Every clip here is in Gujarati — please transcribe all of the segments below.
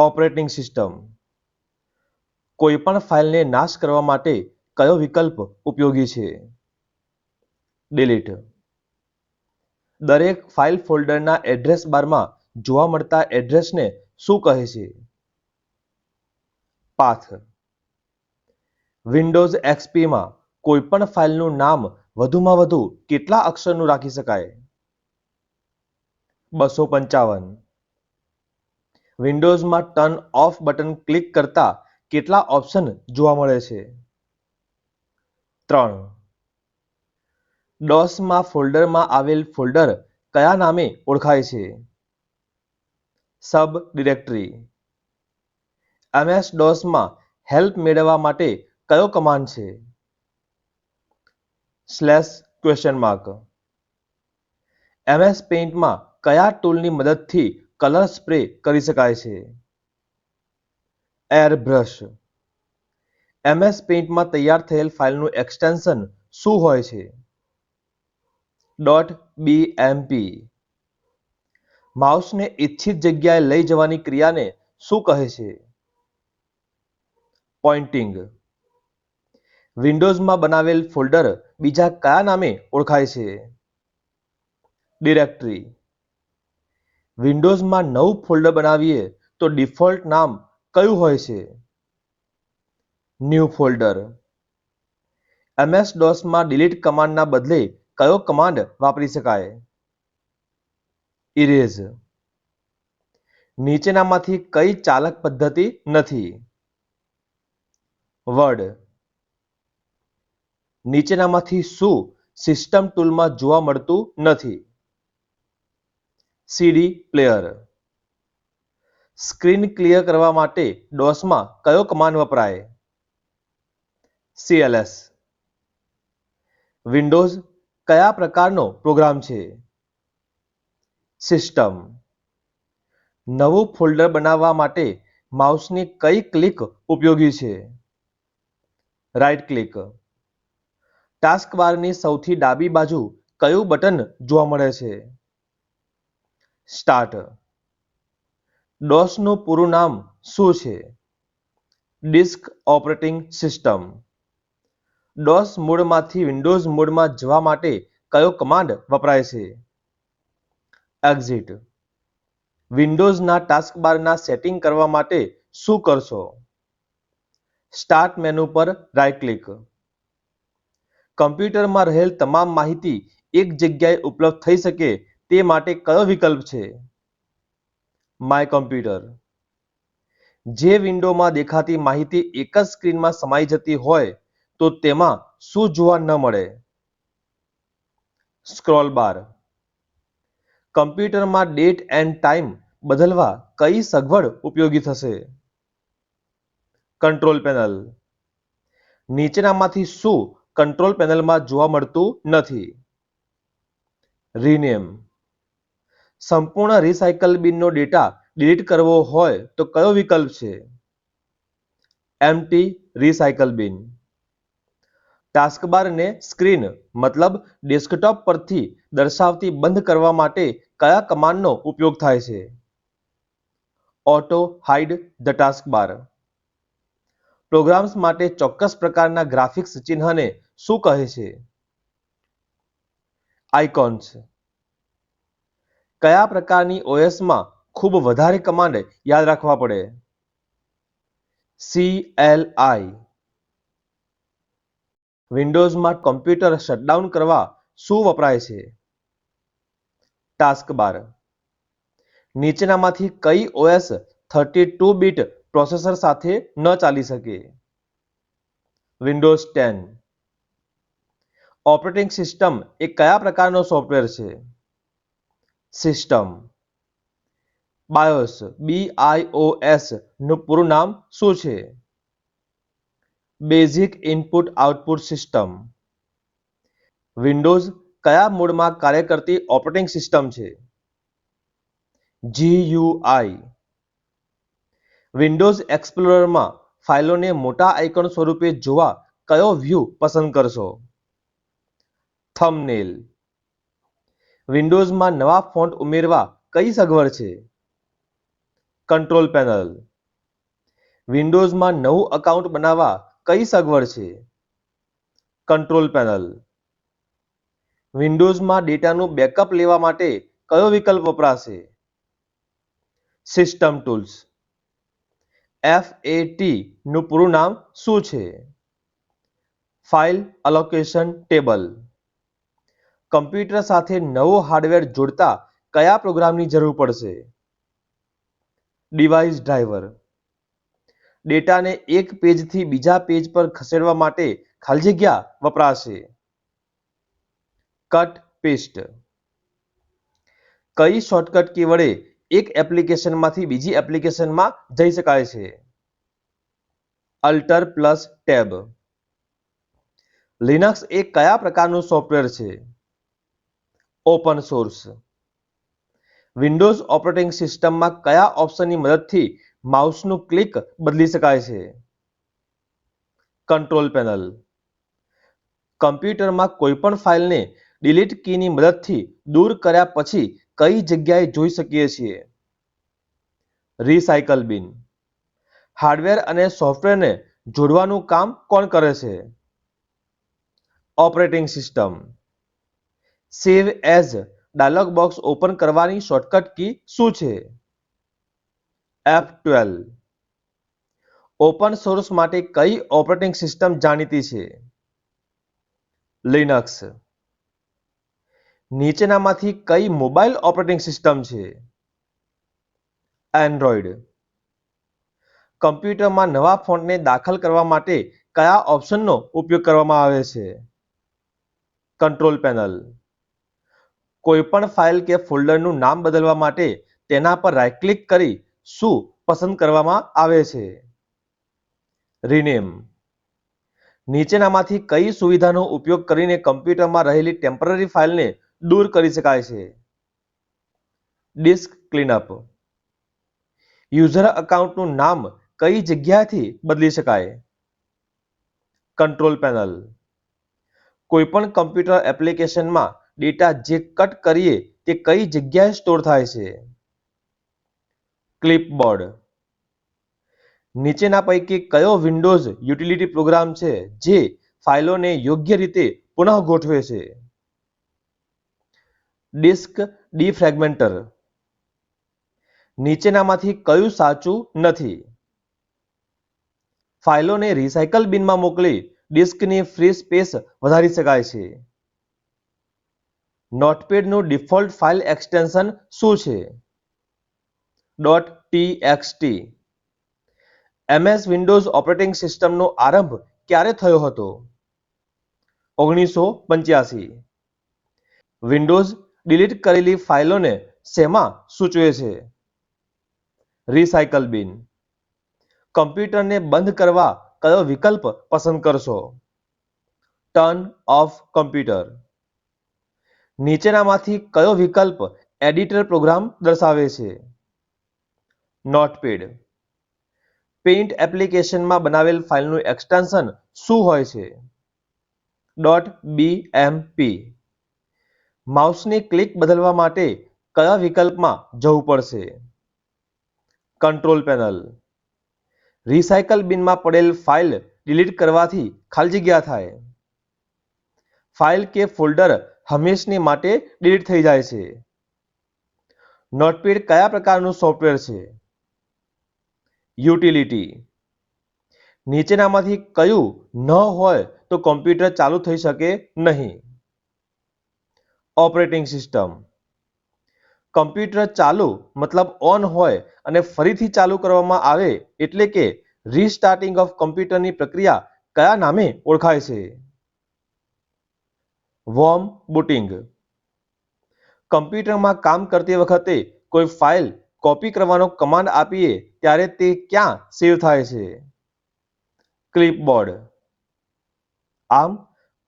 Operating system. કોઈપણ ફાઇલને નાશ કરવા માટે કયો વિકલ્પ ઉપયોગી છે? ડિલીટ. દરેક ફાઇલ ફોલ્ડરના એડ્રેસ બારમાં જોવા મળતા એડ્રેસને શું કહે છે? પાથ. વિન્ડોઝ એક્સપીમાં કોઈપણ ફાઇલનું નામ વધુમાં વધુ કેટલા અક્ષરનું રાખી શકાય? બસો પંચાવન. વિન્ડોઝમાં ટર્ન ઓફ બટન ક્લિક કરતા કેટલા ઓપ્શન જોવા મળે છે? ત્રણ. ડોસમાં ફોલ્ડરમાં આવેલ ફોલ્ડર કયા નામે ઓળખાય છે? Sub directory. એમએસ ડોસમાં હેલ્પ મેળવવા માટે કયો કમાન્ડ છે? Slash question mark. એમએસ પેઇન્ટમાં કયા ટૂલની મદદથી કલર સ્પ્રે કરી શકાય છે. એર બ્રશ એમએસ પેઇન્ટમાં તૈયાર થયેલ ફાઇલનું એક્સટેન્શન શું હોય છે? ડોટ બીએમપી માઉસને ઈચ્છિત જગ્યાએ લઈ જવાની ક્રિયાને શું કહે છે? પોઇન્ટિંગ વિન્ડોઝમાં બનાવેલ ફોલ્ડર બીજા કયા નામે ઓળખાય છે? ડિરેક્ટરી વિન્ડોઝમાં નવું ફોલ્ડર બનાવીએ તો ડિફોલ્ટ નામ કયું હોય છે? New folder. એમએસ ડોસમાં ડિલીટ કમાન્ડના બદલે કયો કમાન્ડ વાપરી શકાય? ઇરેઝ નીચેનામાંથી કઈ ચાલક પદ્ધતિ નથી? વર્ડ નીચેનામાંથી શું સિસ્ટમ ટૂલમાં જોવા મળતું નથી? સીડી પ્લેયર. સ્ક્રીન ક્લિયર કરવા માટે ડોસમાં કયો કમાન્ડ વપરાય? સીએલએસ. વિન્ડોઝ કયા પ્રકારનો પ્રોગ્રામ છે? સિસ્ટમ. નવું ફોલ્ડર બનાવવા માટે માઉસની કઈ ક્લિક ઉપયોગી છે? Right click. ટાસ્ક બારની સૌથી ડાબી બાજુ કયું બટન જોવા મળે છે? સ્ટાર્ટ ડોસનું પૂરું નામ શું છે? ડિસ્ક ઓપરેટિંગ સિસ્ટમ ડોસ મોડમાંથી વિન્ડોઝ મોડમાં જવા માટે કયો કમાન્ડ વપરાય છે? એક્ઝિટ વિન્ડોઝના ટાસ્કબારના સેટિંગ કરવા માટે શું કરશો? સ્ટાર્ટ મેનુ પર રાઇટ ક્લિક કમ્પ્યુટરમાં રહેલ તમામ માહિતી એક જગ્યાએ ઉપલબ્ધ થઈ શકે તે માટે કયો વિકલ્પ છે? માય કમ્પ્યુટર જે વિન્ડોમાં દેખાતી માહિતી એક જ સ્ક્રીનમાં સમાઈ જતી હોય, તો તેમાં શું જોવા ન મળે? સ્ક્રોલ બાર કમ્પ્યુટરમાં ડેટ એન્ડ ટાઈમ બદલવા કઈ સગવડ ઉપયોગી થશે? કંટ્રોલ પેનલ નીચેનામાંથી શું કંટ્રોલ પેનલમાં જોવા મળતું નથી? રીનેમ સંપૂર્ણ રિસાયકલ બિનનો ડેટા ડિલીટ કરવો હોય તો કયો વિકલ્પ છે? એમટી રિસાયકલ બિન ટાસ્કબારને સ્ક્રીન મતલબ ડેસ્કટોપ પરથી દર્શાવતી બંધ કરવા માટે કયા કમાન્ડનો ઉપયોગ થાય છે? Auto hide the taskbar programs માટે ચોક્કસ પ્રકારના ગ્રાફિક્સ ચિહ્નને શું કહે છે? આઇકોન્સ કયા પ્રકારની ઓએસમાં ખૂબ વધારે કમાન્ડ યાદ રાખવા પડે. સી એલ આઈ વિન્ડોઝમાં કોમ્પ્યુટર શટડાઉન કરવા શું વપરાય છે? ટાસ્ક બાર નીચેનામાંથી કઈ OS thirty two bit processor સાથે ન ચાલી શકે? Windows ten. ઓપરેટિંગ સિસ્ટમ એ કયા પ્રકારનો સોફ્ટવેર છે? સિસ્ટમ બાયોસ બી આઈ ઓ એસનું પૂરું નામ શું છે? Basic input output system Windows કયા મોડમાં કાર્ય કરતી ઓપરેટિંગ સિસ્ટમ છે? જીયુઆઈ વિન્ડોઝ એક્સપ્લોરરમાં ફાઇલોને મોટા આઇકોન સ્વરૂપે જોવા કયો વ્યૂ પસંદ કરશો? થંબનેલ વિન્ડોઝમાં નવા ફોન્ટ ઉમેરવા કઈ સગવડ છે? Control panel. વિન્ડોઝમાં નવું અકાઉન્ટ બનાવવા કઈ સગવડ છે? Control panel. વિન્ડોઝમાં ડેટાનું બેકઅપ લેવા માટે કયો વિકલ્પ વપરાશે? System tools. FAT નું પૂરું નામ શું છે? File allocation table. કમ્પ્યુટર સાથે નવો હાર્ડવેર જોડતા કયા પ્રોગ્રામની જરૂર પડશે? Device driver. ડેટાને એક પેજથી બીજા પેજ પર ખસેડવા માટે ખાલી જગ્યા વપરાશે. Cut paste. કઈ શોર્ટકટ કી વડે એક એપ્લિકેશનમાંથી બીજી એપ્લિકેશનમાં જઈ શકાય છે? Alt plus tab. લિનક્સ એ કયા પ્રકારનું સોફ્ટવેર છે? Open source. વિન્ડોઝ ઓપરેટિંગ સિસ્ટમમાં કયા ઓપ્શનની મદદથી માઉસનું ક્લિક બદલી શકાય છે? Control panel. કમ્પ્યુટરમાં કોઈપણ ફાઇલને ડિલીટ કીની મદદથી દૂર કર્યા પછી કઈ જગ્યાએ જોઈ શકીએ છીએ? રિસાયકલ બિન. હાર્ડવેર અને સોફ્ટવેરને જોડવાનું કામ કોણ કરે છે? Operating system. Save as dialog box open કરવાની શોર્ટકટ કી શું છે એફ ટ્વેલ્વ ઓપન સોર્સ માટે કઈ ઓપરેટિંગ સિસ્ટમ જાણીતી છે લિનક્સ નીચેનામાંથી કઈ મોબાઈલ ઓપરેટિંગ સિસ્ટમ છે એન્ડ્રોઈડ કમ્પ્યુટરમાં નવા ફોન્ટને દાખલ કરવા માટે કયા ઓપ્શનનો ઉપયોગ કરવામાં આવે છે? કંટ્રોલ પેનલ કોઈપણ ફાઇલ કે ફોલ્ડરનું નામ બદલવા માટે તેના પર રાઇટ ક્લિક કરી શું પસંદ કરવામાં આવે છે? રિનેમ નીચેનામાંથી કઈ સુવિધાનો ઉપયોગ કરીને કમ્પ્યુટરમાં રહેલી ટેમ્પરરી ફાઇલને દૂર કરી શકાય છે? ડિસ્ક ક્લીનઅપ યુઝર અકાઉન્ટનું નામ કઈ જગ્યાથી બદલી શકાય? કંટ્રોલ પેનલ કોઈપણ કમ્પ્યુટર એપ્લિકેશનમાં ડેટા જે કટ કરીએ તે કઈ જગ્યાએ સ્ટોર થાય છે? ક્લિપબોર્ડ. નીચેના પૈકી કયો વિન્ડોઝ યુટિલિટી પ્રોગ્રામ છે જે ફાઇલોને યોગ્ય રીતે પુનઃ ગોઠવે છે? Disk defragmenter. નીચેનામાંથી કયું સાચું નથી? ફાઇલોને રિસાયકલ બિનમાં મોકલી ડિસ્કની ફ્રી સ્પેસ વધારી શકાય છે. નોટપેડનું ડિફોલ્ટ ફાઇલ એક્સટેન્શન શું છે? Dot TXT MS Windows operating સિસ્ટમનો આરંભ ક્યારે થયો હતો? ઓગણીસો પંચ્યાસી. વિન્ડોઝ ડિલીટ કરેલી ફાઇલોને શેમાં સૂચવે છે? રિસાયકલ બિન કમ્પ્યુટરને બંધ કરવા કયો વિકલ્પ પસંદ કરશો? ટર્ન ઓફ કમ્પ્યુટર નીચેનામાંથી કયો વિકલ્પ એડિટર પ્રોગ્રામ દર્શાવે છે? નોટપેડ પેઇન્ટ એપ્લિકેશનમાં બનાવેલ ફાઇલનું એક્સટેન્શન શું હોય છે? ડોટ બીએમપી માઉસની ક્લિક બદલવા માટે કયા વિકલ્પમાં જવું પડશે? કંટ્રોલ પેનલ રિસાયકલ બિનમાં પડેલ ફાઇલ ડિલીટ કરવાથી ખાલી જગ્યા થાય. ફાઇલ કે ફોલ્ડર હંમેશની માટે ડિલીટ થઈ જાય છે. નોટપેડ કયા પ્રકારનું સોફ્ટવેર છે? યુટિલિટી નીચેનામાંથી કયું ન હોય તો કોમ્પ્યુટર ચાલુ થઈ શકે નહીં. ઓપરેટિંગ સિસ્ટમ કમ્પ્યુટર ચાલુ મતલબ ઓન હોય અને ફરીથી ચાલુ કરવામાં આવે એટલે કે રીસ્ટાર્ટિંગ ઓફ કમ્પ્યુટરની પ્રક્રિયા કયા નામે ઓળખાય છે? Warm booting. કમ્પ્યુટરમાં કામ કરતી વખતે કોઈ ફાઇલ કોપી કરવાનો કમાન્ડ આપીએ ત્યારે તે ક્યાં સેવ થાય છે? ક્લિપબોર્ડ. આમ,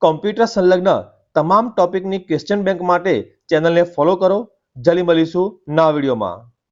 કમ્પ્યુટર સંલગ્ન તમામ ટોપિકની ક્વેશ્ચન બેંક માટે ચેનલને ફોલો કરો. જલ્દી મળીશું નવા વિડીયોમાં.